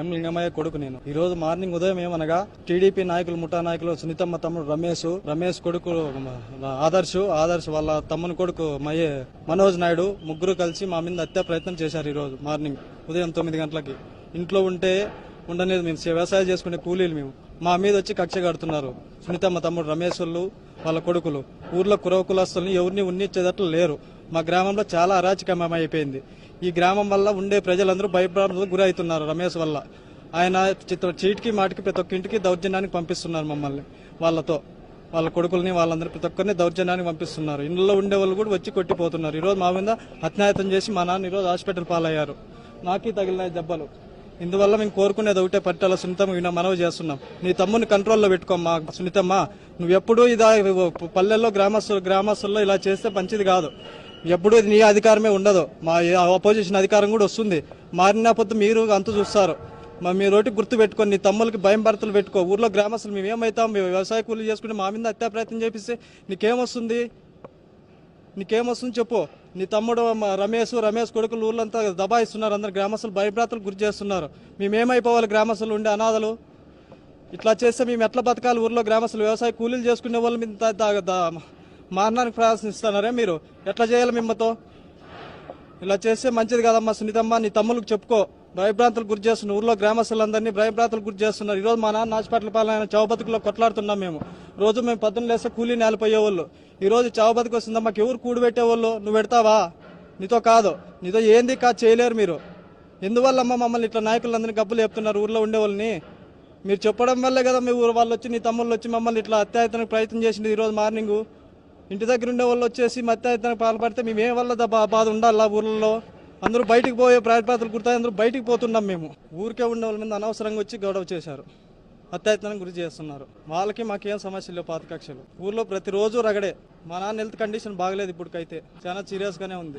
ఎం లింగమయ్య కొడుకు నేను. ఈ రోజు మార్నింగ్ ఉదయం ఏమనగా టీడీపీ నాయకులు ముఠా నాయకులు సునీతమ్మ తమ్ముడు రమేష్ రమేష్ కొడుకు ఆదర్శ్ ఆదర్శ్ వాళ్ళ తమ్ముని కొడుకు మయ్యే మనోజ్ నాయుడు ముగ్గురు కలిసి మా మీద హత్య ప్రయత్నం చేశారు ఈ రోజు మార్నింగ్ ఉదయం తొమ్మిది గంటలకి. ఇంట్లో ఉంటే ఉండనేది మేము వ్యవసాయం చేసుకునే కూలీలు మేము. మా మీద వచ్చి కక్ష కడుతున్నారు సునీతమ్మ తమ్ముడు రమేష్ వాళ్ళు వాళ్ళ కొడుకులు. ఊర్లో కురవకులస్థుల్ని ఎవరిని ఉన్నిచ్చేటట్లు లేరు. మా గ్రామంలో చాలా అరాచకమయం అయిపోయింది ఈ గ్రామం వల్ల ఉండే ప్రజలందరూ భయభ్రాంతులకు గురవుతున్నారు రమేష్ వల్ల. ఆయన చీటికి మాటికి ప్రతి ఒక్క ఇంటికి దౌర్జన్యానికి పంపిస్తున్నారు మమ్మల్ని వాళ్ళతో. వాళ్ళ కొడుకుల్ని వాళ్ళందరూ ప్రతి ఒక్కరిని దౌర్జన్యానికి పంపిస్తున్నారు. ఇంట్లో ఉండే వాళ్ళు కూడా వచ్చి కొట్టిపోతున్నారు. ఈరోజు మా మీద హత్యాయత్నం చేసి మా నాన్న ఈరోజు హాస్పిటల్ పాలయ్యారు. నాకి తగిలినాయి దెబ్బలు. ఇందువల్ల మేము కోరుకునేది ఒకటే పట్టాల సునీతమ్మ విన మనవి చేస్తున్నాం. నీ తమ్ముని కంట్రోల్లో పెట్టుకోమ్మా సునీతమ్మ. నువ్వు ఎప్పుడూ ఇదా పల్లెల్లో గ్రామస్తులు గ్రామస్తుల్లో ఇలా చేస్తే మంచిది కాదు. ఎప్పుడు నీ అధికారమే ఉండదు. మా ఆపోజిషన్ అధికారం కూడా వస్తుంది. మారిన పొద్దు మీరు అంత చూస్తారు. మా మీ రోటి గుర్తు పెట్టుకొని నీ తమ్ములకి భయం భర్తలు పెట్టుకో. ఊర్లో గ్రామస్తులు మేము ఏమవుతాం మేము వ్యవసాయ కూలీలు చేసుకుంటే మా మీద హత్యా ప్రయత్నం చేపిస్తే నీకేమొస్తుంది? నీకేమొస్తుంది చెప్పు. నీ తమ్ముడు మా రమేష్ రమేష్ కొడుకులు ఊళ్ళంతా దబాయిస్తున్నారు. అందరు గ్రామస్తులు భయభ్రాతలు గురి చేస్తున్నారు. మేమేమైపోవాలి? గ్రామస్తులు ఉండే అనాథలు? ఇట్లా చేస్తే మేము ఎట్లా బతకాలి? ఊర్లో గ్రామస్తులు వ్యవసాయ కూలీలు చేసుకునే వాళ్ళు మీద మారడానికి ప్రయత్నిస్తున్నారే మీరు? ఎట్లా చేయాలి మిమ్మతో? ఇలా చేస్తే మంచిది కదమ్మా సునీతమ్మ నీ తమ్ములకు చెప్పుకో. భయభ్రాంతులు గురి చేస్తున్నారు ఊర్లో గ్రామస్తులందరినీ భయభ్రాంతులు గురి చేస్తున్నారు. ఈరోజు మా నాన్న హాస్పిటల్ పాలన చౌబతుకులో కొట్లాడుతున్నాం మేము. రోజు మేము పొద్దున్న లేస్తే కూలీ నేలపోయేవాళ్ళు ఈరోజు చౌబతికి చౌబతుకు వస్తుందా మాకు ఎవరు కూడబెట్టేవాళ్ళు నువ్వు పెడతావా? నీతో కాదు. నీతో ఏంది కాదు చేయలేరు మీరు. ఎందువల్లమ్మా మమ్మల్ని ఇట్లా నాయకులందరినీ గబ్బులు చెప్తున్నారు ఊర్లో ఉండేవాళ్ళని మీరు చెప్పడం వల్లే కదా మీ ఊరు వాళ్ళు వచ్చి నీ తమ్ముళ్ళు వచ్చి మమ్మల్ని ఇట్లా అత్యాయతనకు ప్రయత్నం చేసింది ఈరోజు మార్నింగ్. ఇంటి దగ్గర ఉండే వాళ్ళు వచ్చేసి అత్యాయతనకు పాల్పడితే మేము ఏ వల్ల బా- బాధ ఉండాలా ఊర్లలో? అందరూ బయటికి పోయే ప్రయత్నాలు గుర్తాయి అందరూ బయటికి పోతున్నాం మేము. ఊరికే ఉండే వాళ్ళ మీద అనవసరంగా వచ్చి గొడవ చేశారు. అత్యాయతనం గురి చేస్తున్నారు. వాళ్ళకి మాకేం సమస్య లేవు పాత కక్షలు. ఊర్లో ప్రతిరోజు రగడే. మా నాన్న హెల్త్ కండిషన్ బాగలేదు ఇప్పటికైతే. చాలా సీరియస్గానే ఉంది.